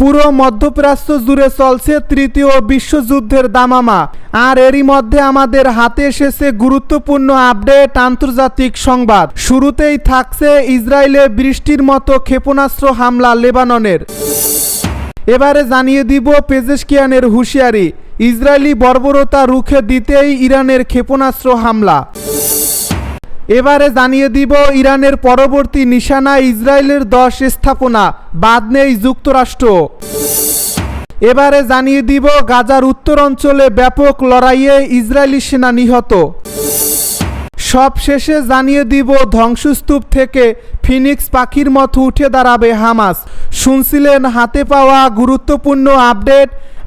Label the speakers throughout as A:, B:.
A: পুরো মধ্যপ্রাচ্য জুড়ে চলছে তৃতীয় বিশ্বযুদ্ধের দামামা। আর এরই মধ্যে আমাদের হাতে এসেছে গুরুত্বপূর্ণ আপডেট আন্তর্জাতিক সংবাদ। শুরুতেই থাকছে ইসরায়েলে বৃষ্টির মতো ক্ষেপণাস্ত্র হামলা লেবাননের। এবারে জানিয়ে দিব পেজেশকিয়ানের হুঁশিয়ারি, ইসরায়েলি বর্বরতা রুখে দিতেই ইরানের ক্ষেপণাস্ত্র হামলা। এবারে জানিয়ে দিব ইরানের পরবর্তী নিশানা ইসরায়েলের দশ স্থাপনা, বাদ নেই যুক্তরাষ্ট্র। এবারে জানিয়ে দিব গাজার উত্তর অঞ্চলে ব্যাপক লড়াইয়ে ইসরায়েলি সেনা নিহত। সব শেষে জানিয়ে দিব ধ্বংসস্তূপ থেকে ফিনিক্স পাখির মতো উঠে দাঁড়াবে হামাস। শুনছিলেন হাতে পাওয়া গুরুত্বপূর্ণ আপডেট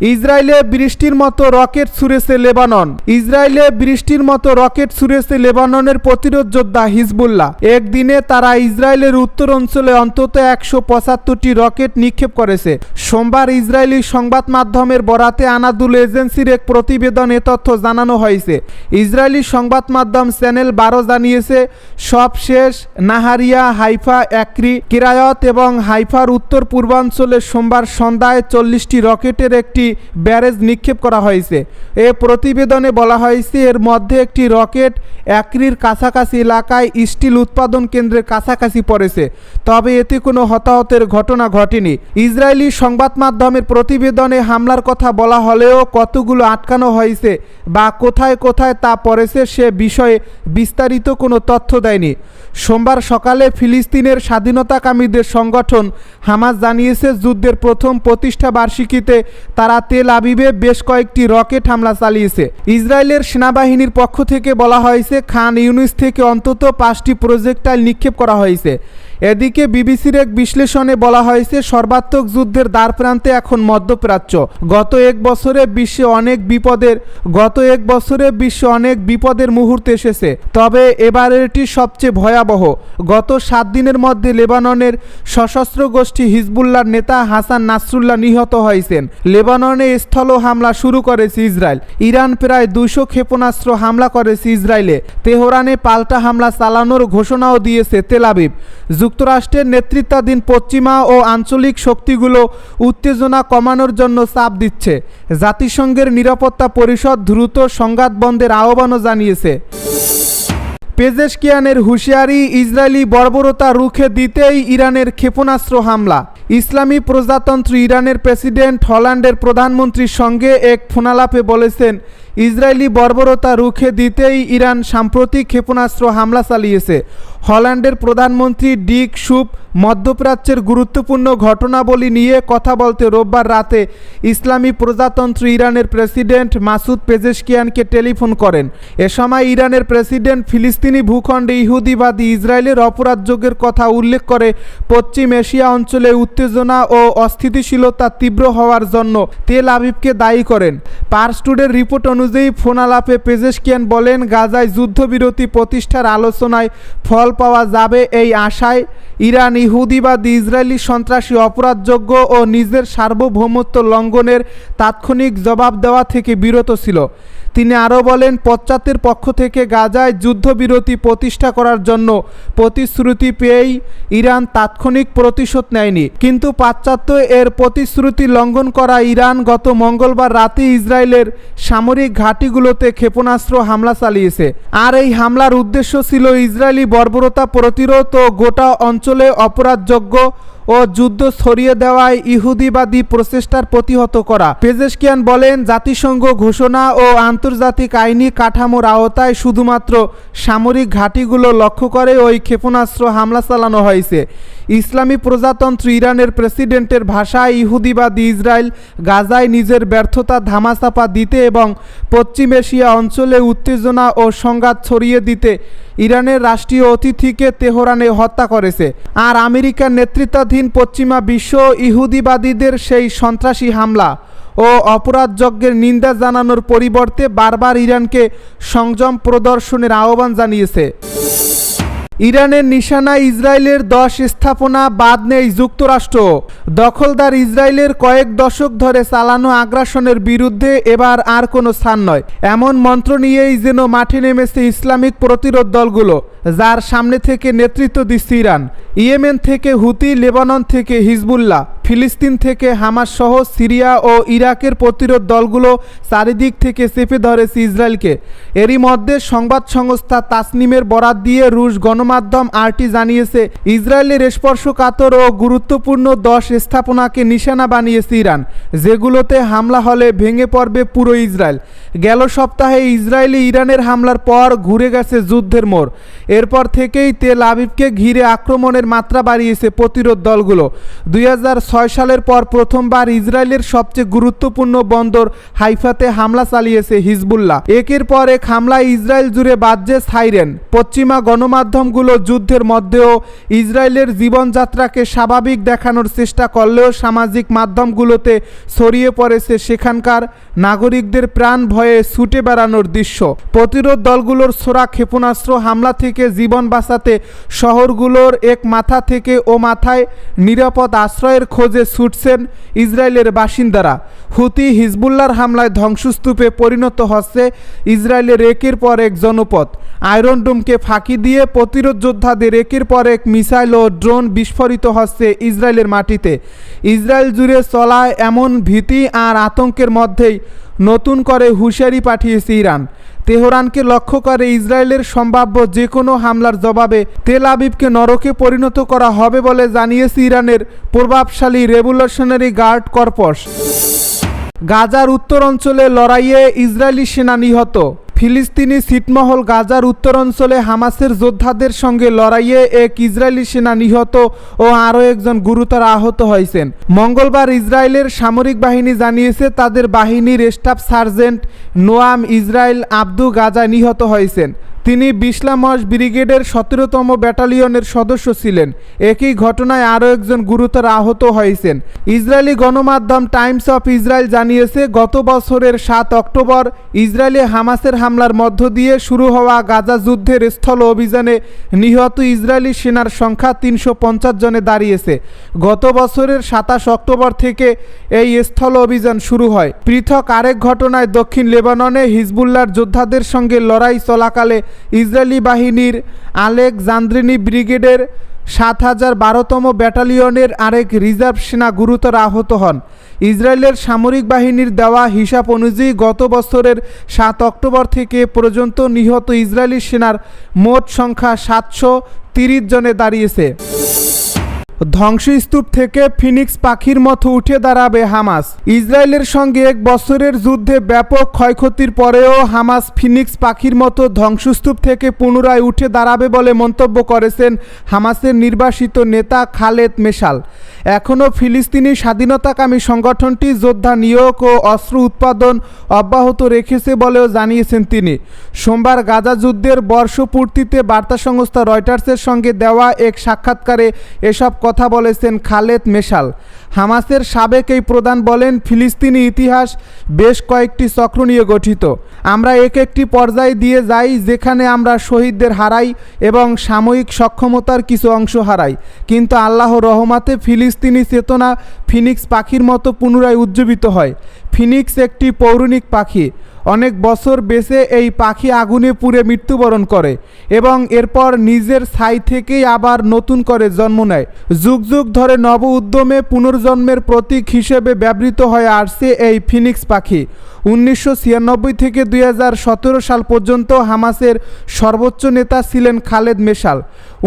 A: ইসরায়েলে বৃষ্টির মতো রকেট ছুড়েছে লেবানন। ইসরায়েলে বৃষ্টির মতো রকেট ছুড়েছে লেবাননের প্রতিরোধ যোদ্ধা হিজবুল্লাহ। একদিনে তারা ইসরায়েলের উত্তর অঞ্চলে অন্তত একশো পঁচাত্তরটি রকেট নিক্ষেপ করেছে। সোমবার ইসরায়েলি সংবাদ মাধ্যমের বরাতে আনাদুল এজেন্সির এক প্রতিবেদনে তথ্য জানানো হয়েছে। ইসরায়েলি সংবাদ মাধ্যম চ্যানেল বারো জানিয়েছে, সব শেষ নাহারিয়া, হাইফা একরি কিরায়ত এবং হাইফার উত্তর পূর্বাঞ্চলে সোমবার সন্ধ্যায় চল্লিশটি রকেটের একটি ব্যারেজ নিক্ষেপ করা হয়েছে। এ প্রতিবেদনে বলা হয়েছে, এর মধ্যে একটি রকেট একরির কাছাকাছি এলাকায় স্টিল উৎপাদন কেন্দ্রের কাছাকাছি পড়েছে। তবে এতে কোনো হতাহতের ঘটনা ঘটেনি। ইসরায়েলি সংবাদ মাধ্যমের প্রতিবেদনে হামলার কথা বলা হলেও কতগুলো আটকানো হয়েছে বা কোথায় কোথায় তা পড়েছে সে বিষয়ে বিস্তারিত কোনো তথ্য দেয়নি। সোমবার সকালে ফিলিস্তিনের স্বাধীনতাকামীদের সংগঠন হামাস জানিয়েছে, যুদ্ধের প্রথম প্রতিষ্ঠা বার্ষিকীতে তারা তেল আবিবে বেশ কয়েকটি রকেট হামলা চালিয়েছে। ইসরায়েলের সেনাবাহিনীর পক্ষ থেকে বলা হয়েছে, খান ইউনিস থেকে অন্তত পাঁচটি প্রজেক্টাইল নিক্ষেপ করা হয়েছে। এদিকে বিবিসির এক বিশ্লেষণে বলা হয়েছে, সর্বাত্মক যুদ্ধের দ্বার প্রান্তে এখন মধ্যপ্রাচ্য। গত এক বছরে বিশ্বে অনেক বিপদের, গত এক বছরে বিশ্বে অনেক বিপদের মুহূর্ত এসেছে। তবে এবারেরটি সবচেয়ে ভয়াবহ। গত সাত দিনের মধ্যে লেবাননের সশস্ত্র গোষ্ঠী হিজবুল্লার নেতা হাসান নাসরুল্লাহ নিহত হয়েছেন। লেবাননে স্থল হামলা শুরু করেছে ইসরায়েল। ইরান প্রায় দুশো ক্ষেপণাস্ত্র হামলা করেছে ইসরায়েলে। তেহরানে পাল্টা হামলা চালানোর ঘোষণাও দিয়েছে তেলাবিব যুক্তরাষ্ট্রের নেতৃত্বাধীন পশ্চিমা ও আঞ্চলিক শক্তিগুলো উত্তেজনা কমানোর জন্য চাপ দিচ্ছে। জাতিসংঘের নিরাপত্তা পরিষদ দ্রুত সংঘাত বন্ধের আহ্বানও জানিয়েছে। পেজেশকিয়ানের হুঁশিয়ারি, ইসরায়েলি বর্বরতা রুখে দিতেই ইরানের ক্ষেপণাস্ত্র হামলা। ইসলামী প্রজাতন্ত্র ইরানের প্রেসিডেন্ট হল্যান্ডের প্রধানমন্ত্রীর সঙ্গে এক ফোনালাপে বলেছেন, ইসরায়েলি বর্বরতা রুখে দিতেই ইরান সাম্প্রতিক ক্ষেপণাস্ত্র হামলা চালিয়েছে। হল্যান্ডের প্রধানমন্ত্রী ডিক সুপ মধ্যপ্রাচ্যের গুরুত্বপূর্ণ ঘটনাবলী নিয়ে কথা বলতে রোববার রাতে ইসলামী প্রজাতন্ত্র ইরানের প্রেসিডেন্ট মাসুদ পেজেশকিয়ানকে টেলিফোন করেন। এ সময় ইরানের প্রেসিডেন্ট ফিলিস্তিনি ভূখণ্ডে ইহুদিবাদী ইসরায়েলের অপরাধযোগের কথা উল্লেখ করে পশ্চিম এশিয়া অঞ্চলে উত্তেজনা ও অস্থিতিশীলতা তীব্র হওয়ার জন্য তেল আবিবকে দায়ী করেন। পার্স টুডের রিপোর্ট অনুযায়ী ফোনালাপে পেজেশকিয়ান বলেন, গাজায় যুদ্ধবিরতি প্রতিষ্ঠার আলোচনায় ফল পাওয়া যাবে এই আশায় ইরান ইহুদিবাদী ইসরায়েলি সন্ত্রাসী অপরাধযোগ্য ও নিজের সার্বভৌমত্ব লঙ্ঘনের তাৎক্ষণিক জবাব দেওয়া থেকে বিরত ছিল। তিনি আরও বলেন, পশ্চাতের পক্ষ থেকে গাজায় যুদ্ধবিরতি প্রতিষ্ঠা করার জন্য প্রতিশ্রুতি পেয়েই ইরান তাৎক্ষণিক প্রতিশোধ নেয়নি। কিন্তু পাশ্চাত্য এর প্রতিশ্রুতি লঙ্ঘন করা ইরান গত মঙ্গলবার রাতে ইসরায়েলের সামরিক ঘাঁটিগুলোতে ক্ষেপণাস্ত্র হামলা চালিয়েছে। আর এই হামলার উদ্দেশ্য ছিল ইসরায়েলি বর্বরতা প্রতিরোধ ও গোটা অঞ্চলে অপরাধযোগ্য ও যুদ্ধ ছড়িয়ে দেওয়ায় ইহুদিবাদী প্রচেষ্টার প্রতিহত করা। পেজেশকিয়ান বলেন, জাতিসংঘ ঘোষণা ও আন্তর্জাতিক আইনি কাঠামোর আওতায় শুধুমাত্র সামরিক ঘাঁটিগুলো লক্ষ্য করে ওই ক্ষেপণাস্ত্র হামলা চালানো হয়েছে। ইসলামী প্রজাতন্ত্র ইরানের প্রেসিডেন্টের ভাষায় ইহুদিবাদী ইসরায়েল গাজায় নিজের ব্যর্থতা ধামাচাপা দিতে এবং পশ্চিম এশিয়া অঞ্চলে উত্তেজনা ও সংঘাত ছড়িয়ে দিতে ইরানের রাষ্ট্রীয় অতিথিকে তেহরানে হত্যা করেছে আর আমেরিকার নেতৃত্বাধীন পশ্চিমা বিশ্ব ইহুদিবাদীদের সেই সন্ত্রাসী হামলা ও অপরাধযজ্ঞের নিন্দা জানানোর পরিবর্তে বারবার ইরানকে সংযম প্রদর্শনের আহ্বান জানিয়েছে। ইরানের নিশানা ইসরায়েলের দশ স্থাপনা বাদ নেই যুক্তরাষ্ট্র। দখলদার ইসরায়েলের কয়েক দশক ধরে চালানো আগ্রাসনের বিরুদ্ধে এবার আর কোনো স্থান নয়। এমন মন্ত্র নিয়েই যেন মাঠে নেমেছে ইসলামিক প্রতিরোধ দলগুলো, যার সামনে থেকে নেতৃত্ব দিচ্ছে ইরান। ইয়েমেন থেকে হুতি, লেবানন থেকে হিজবুল্লাহ। ফিলিস্তিন থেকে হামাস সহ সিরিয়া ও ইরাকের প্রতিরোধ দলগুলো চারিদিক থেকে চেপে ধরেছে ইসরায়েলকে। এরই মধ্যে সংবাদ সংস্থা তাসনিমের বরাত দিয়ে রুশ গণমাধ্যম আরটি জানিয়েছে, ইসরায়েলের স্পর্শকাতর ও গুরুত্বপূর্ণ দশ স্থাপনাকে নিশানা বানিয়েছে ইরান, যেগুলোতে হামলা হলে ভেঙে পড়বে পুরো ইসরায়েল। গেল সপ্তাহে ইসরায়েলি ইরানের হামলার পর ঘুরে গেছে যুদ্ধের মোড়। এরপর থেকেই তেল আবিবকে ঘিরে আক্রমণের মাত্রা বাড়িয়েছে প্রতিরোধ দলগুলো। দুই হাজার সালের পর প্রথমবার ইসরায়েলের সবচেয়ে গুরুত্বপূর্ণ বন্দর হাইফাতে হামলা চালিয়েছে হিজবুল্লাহ। একের পর এক হামলায় ইসরায়েল জুড়ে বাজছে সাইরেন। পশ্চিমা গণমাধ্যমগুলো যুদ্ধের মধ্যেও ইসরায়েলের জীবনযাত্রাকে স্বাভাবিক দেখানোর চেষ্টা করলেও সামাজিক মাধ্যমগুলোতে ছড়িয়ে পড়েছে সেখানকার নাগরিকদের প্রাণ ভয়ে ছুটে বেড়ানোর দৃশ্য। প্রতিরোধ দলগুলোর ছোড়া ক্ষেপণাস্ত্র হামলা থেকে জীবন বাঁচাতে শহরগুলোর এক মাথা থেকে ও মাথায় নিরাপদ আশ্রয়ের খোঁজে ছুটছেন ইসরায়েলের বাসিন্দারা। হুতি হিজবুল্লার হামলায় ধ্বংসস্তূপে পরিণত হচ্ছে ইসরায়েলের একের পর এক জনপদ। আয়রন ডোমকে ফাঁকি দিয়ে প্রতিরোধ যোদ্ধাদের একের পর এক মিসাইল ও ড্রোন বিস্ফোরিত হচ্ছে ইসরায়েলের মাটিতে। ইসরায়েল জুড়ে চলায় এমন ভীতি আর আতঙ্কের মধ্যেই নতুন করে হুঁশিয়ারি পাঠিয়েছে ইরান। তেহরানকে লক্ষ্য করে ইসরায়েলের সম্ভাব্য যে কোনো হামলার জবাবে তেল আবিবকে নরকে পরিণত করা হবে বলে জানিয়েছে ইরানের প্রভাবশালী রেভলিউশনারি গার্ড কর্পস। গাজার উত্তর অঞ্চলে লড়াইয়ে ইসরায়েলি সেনা নিহত। ফিলিস্তিনি ছিটমহল গাজার উত্তরাঞ্চলে হামাসের যোদ্ধাদের সঙ্গে লড়াইয়ে এক ইসরায়েলি সেনা নিহত ও আরও একজন গুরুতর আহত হয়েছেন। মঙ্গলবার ইসরায়েলের সামরিক বাহিনী জানিয়েছে তাদের বাহিনীর staff sergeant Noam Israel Abdu Gaza নিহত হয়েছেন। তিনি বিসলামস ব্রিগেডের সতেরোতম ব্যাটালিয়নের সদস্য ছিলেন। একই ঘটনায় আরও একজন গুরুতর আহত হয়েছেন। ইসরায়েলি গণমাধ্যম টাইমস অফ ইসরায়েল জানিয়েছে, গত বছরের সাত অক্টোবর ইসরায়েলে হামাসের হামলার মধ্য দিয়ে শুরু হওয়া গাজা যুদ্ধের স্থল অভিযানে নিহত ইসরায়েলি সেনার সংখ্যা তিনশো পঞ্চাশ জনে দাঁড়িয়েছে। গত বছরের সাতাশ অক্টোবর থেকে এই স্থল অভিযান শুরু হয়। পৃথক আরেক ঘটনায় দক্ষিণ লেবাননে হিজবুল্লার যোদ্ধাদের সঙ্গে লড়াই চলাকালে ইসরায়েলি বাহিনীর আলেকজান্দ্রিনি ব্রিগেডের সাত হাজার বারোতম ব্যাটালিয়নের আরেক রিজার্ভ সেনা গুরুতর আহত হন। ইসরায়েলের সামরিক বাহিনীর দেওয়া হিসাব অনুযায়ী গত বছরের সাত অক্টোবর থেকে পর্যন্ত নিহত ইসরায়েলি সেনার মোট সংখ্যা সাতশো তিরিশ জনে দাঁড়িয়েছে। ধ্বংসস্তূপ থেকে ফিনিক্স পাখির মতো উঠে দাঁড়াবে হামাস। ইসরায়েলের সঙ্গে এক বছরের যুদ্ধে ব্যাপক ক্ষয়ক্ষতির পরেও হামাস ফিনিক্স পাখির মতো ধ্বংসস্তূপ থেকে পুনরায় উঠে দাঁড়াবে বলে মন্তব্য করেছেন হামাসের নির্বাসিত নেতা খালেদ মেশাল। এখনও ফিলিস্তিনি স্বাধীনতাকামী সংগঠনটি যোদ্ধা নিয়োগ ও অস্ত্র উৎপাদন অব্যাহত রেখেছে বলেও জানিয়েছেন তিনি। সোমবার গাজা যুদ্ধের বর্ষপূর্তিতে বার্তা সংস্থা রয়টার্সের সঙ্গে দেওয়া এক সাক্ষাৎকারে এসব কথা বলেছেন খালেদ মেশাল। হামাসের সাবেক এই প্রধান বলেন, ফিলিস্তিনি ইতিহাস বেশ কয়েকটি চক্র নিয়ে গঠিত। আমরা এক একটি পর্যায় দিয়ে যাই, যেখানে আমরা শহীদদের হারাই এবং সাময়িক সক্ষমতার কিছু অংশ হারাই। কিন্তু আল্লাহ রহমাতে ফিলিস্তিনি চেতনা ফিনিক্স পাখির মতো পুনরায় উজ্জীবিত হয়। ফিনিক্স একটি পৌরাণিক পাখি। অনেক বছর বেঁচে এই পাখি আগুনে পুড়ে মৃত্যুবরণ করে এবং এরপর নিজের ছাই থেকেই আবার নতুন করে জন্ম নেয়। যুগ যুগ ধরে নব উদ্যমে পুনর্জন্মের প্রতীক হিসেবে ব্যবহৃত হয়ে আসছে এই ফিনিক্স পাখি। উনিশশো ছিয়ানব্বই থেকে দুই হাজার সতেরো সাল পর্যন্ত হামাসের সর্বোচ্চ নেতা ছিলেন খালেদ মেশাল।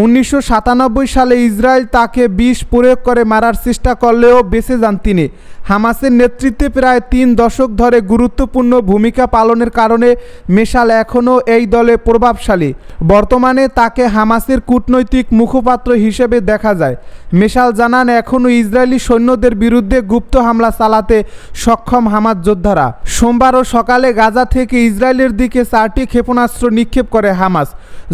A: উনিশশো সাতানব্বই সালে ইসরায়েল তাকে বিষ প্রয়োগ করে মারার চেষ্টা করলেও বেঁচে যান তিনি। হামাসের নেতৃত্বে প্রায় তিন দশক ধরে গুরুত্বপূর্ণ ভূমিকা পালনের কারণে মেশাল এখনও এই দলে প্রভাবশালী। বর্তমানে তাকে হামাসের কূটনৈতিক মুখপাত্র হিসেবে দেখা যায়। মেশাল জানান, এখনও ইসরায়েলি সৈন্যদের বিরুদ্ধে গুপ্ত হামলা চালাতে সক্ষম হামাস যোদ্ধারা। সোমবারও সকালে গাজা থেকে ইসরায়েলের দিকে চারটি ক্ষেপণাস্ত্র নিক্ষেপ করে হামাস।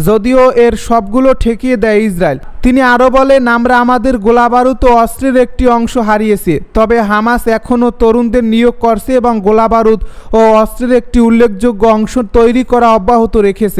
A: যদিও এর সবগুলো ঠেকিয়ে দেয় ইসরায়েল। তিনি আরও বলেন, আমরা আমাদের গোলাবারুদ ও অস্ত্রের একটি অংশ হারিয়েছে, তবে হামাস এখনও তরুণদের নিয়োগ করছে এবং গোলাবারুদ ও অস্ত্রের একটি উল্লেখযোগ্য অংশ তৈরি করা অব্যাহত রেখেছে।